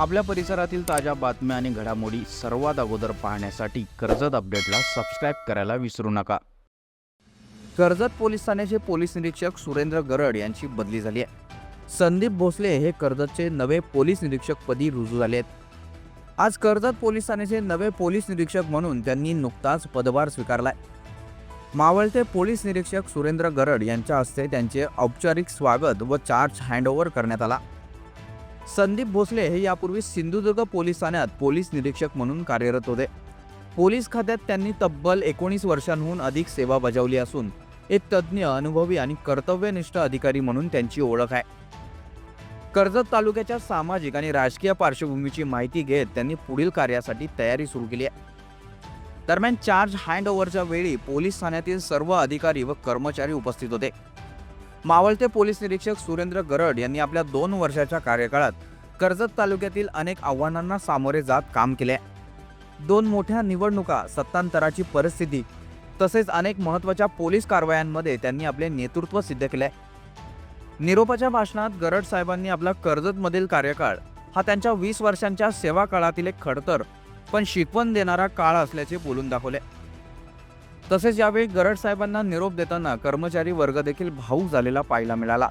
आपल्या परिसरातील ताज्या बातम्या आणि घडामोडी सर्वात अगोदर पाहण्यासाठी कर्जत अपडेटला सबस्क्राईब करायला विसरू नका. कर्जत पोलीस ठाण्याचे पोलीस निरीक्षक सुरेंद्र गरड यांची बदली झाली आहे. संदीप भोसले हे कर्जतचे नवे पोलीस निरीक्षक पदी रुजू झाले आहेत. आज कर्जत पोलीस ठाण्याचे नवे पोलीस निरीक्षक म्हणून त्यांनी नुकताच पदभार स्वीकारलाय. मावळते पोलीस निरीक्षक सुरेंद्र गरड यांच्या हस्ते त्यांचे औपचारिक स्वागत व चार्ज हँडओव्हर करण्यात आला. संदीप भोसले हे यापूर्वी सिंधुदुर्ग पोलीस ठाण्यात पोलीस निरीक्षक म्हणून कार्यरत होते. पोलीस खात्यात त्यांनी तब्बल एकोणीस वर्षांहून अधिक सेवा बजावली असून एक तज्ज्ञ अनुभवी आणि कर्तव्यनिष्ठ अधिकारी म्हणून त्यांची ओळख आहे. कर्जत तालुक्याच्या सामाजिक आणि राजकीय पार्श्वभूमीची माहिती घेत त्यांनी पुढील कार्यासाठी तयारी सुरू केली आहे. दरम्यान चार्ज हँडओव्हरच्या वेळी पोलीस ठाण्यातील सर्व अधिकारी व कर्मचारी उपस्थित होते. मावळते पोलीस निरीक्षक सुरेंद्र गरड यांनी आपल्या दोन वर्षाच्या कार्यकाळात कर्जत तालुक्यातील अनेक आव्हानांना सामोरे जात काम केले. दोन मोठ्या निवडणुका सत्तांतराची परिस्थिती तसेच अनेक महत्त्वाच्या पोलीस कारवायांमध्ये त्यांनी आपले नेतृत्व सिद्ध केले. निरोपाच्या भाषणात गरड साहेबांनी आपला कर्जतमधील कार्यकाळ हा त्यांच्या वीस वर्षांच्या सेवा काळातील एक खडतर पण शिकवण देणारा काळ असल्याचे बोलून दाखवले. तसेच यावेळी गरड साहेबांना निरोप देताना कर्मचारी वर्ग देखील भाऊक झालेला पाहायला मिळाला.